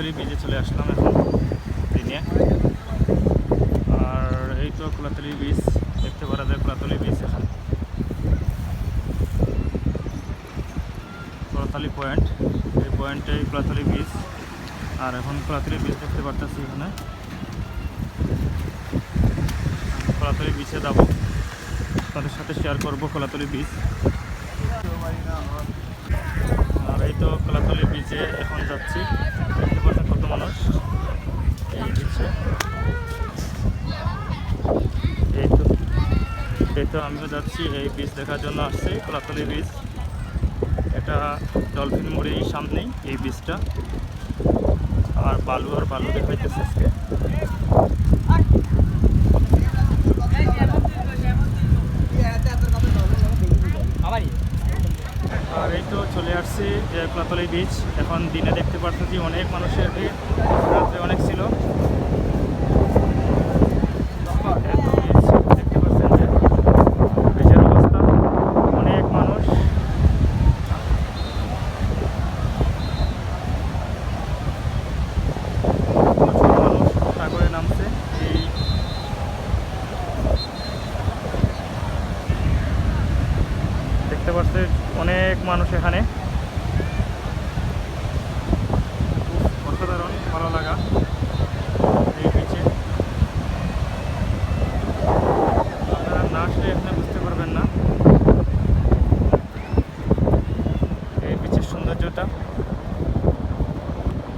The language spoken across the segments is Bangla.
কোলাতলি বিচে চলে আসলাম এখন দিনে আর এই তো কোলাতলি বিচ দেখতে পারা যায় কোলাতলি বিচ এখানে। কোলাতলি পয়েন্ট এই পয়েন্টে কোলাতলি বিচ আর এখন কোলাতলি বিচ দেখতে পারতেছি এখানে। কোলাতলি বিচে যাব। তাদের সাথে শেয়ার করব কোলাতলি বিচ আর এই তো কলাতলি বিচে এখন যাচ্ছি। কত মানুষ? এই বিচে এই তো এই তো আমিও যাচ্ছি, এই বিচ দেখার জন্য আসছি কলাতলি বিচ এটা ডলফিন মুড়ির সামনেই এই বিচটা আর বালু আর বালু দেখাইতেছে আজকে আর এই তো চলে আসছি যে কোলাতলি বিচ এখন দিনে দেখতে পারতেছি অনেক মানুষের ভিড়। রাত্রে অনেক ছিল। দেখতে অনেক মানুষ এখানে খুব অসাধারণ ভালো লাগা এই বিচে আপনারা না আসলে এখানে বুঝতে পারবেন না এই বিচের সৌন্দর্যটা পুরাতনী বিচ এখন আমরা আছি সাধারণভাবে ভালো লাগতেছে এই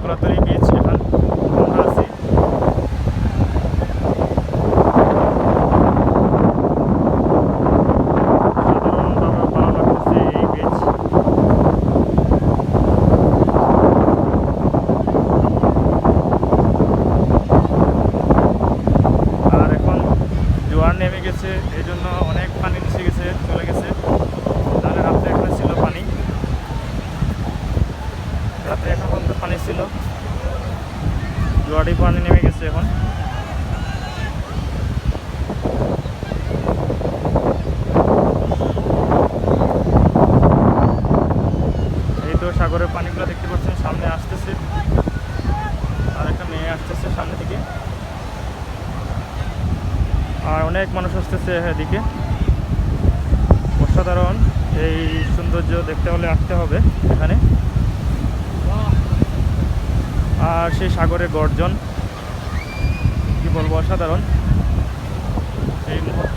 এখন জোয়ার নেমে গেছে, এই জন্য অনেক পানি নিচে গেছে, চলে গেছে। তাহলে রাত্রে এখানে ছিল পানি রাত্রে এখন পর্যন্ত পানি ছিল জোয়ারি পানি নেমে গেছে এখন। এই তো সাগরের পানিগুলো দেখতে পাচ্ছেন, সামনে আসতেছে। আর একটা মেয়ে আসতেছে সামনে থেকে আর অনেক মানুষ আসতেছে এদিকে। অসাধারণ, এই সৌন্দর্য দেখতে হলে আসতে হবে এখানে। আর সেই সাগরের গর্জন। কি বলব অসাধারণ। এই মুহূর্ত।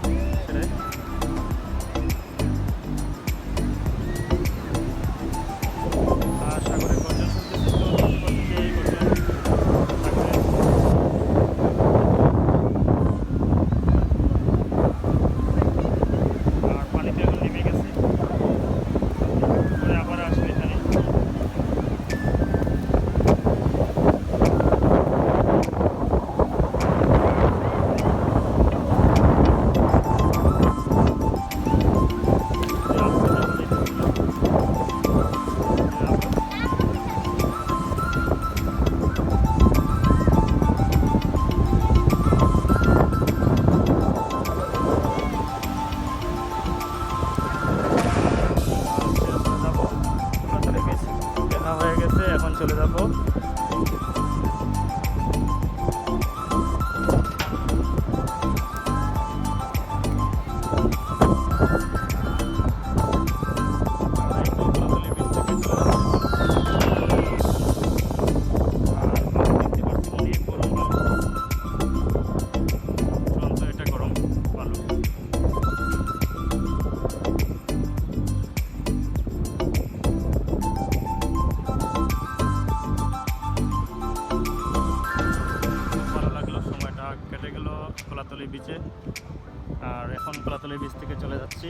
চলে যাব। কলাতলি বিচে আর এখন কলাতলি বিচ থেকে চলে যাচ্ছি।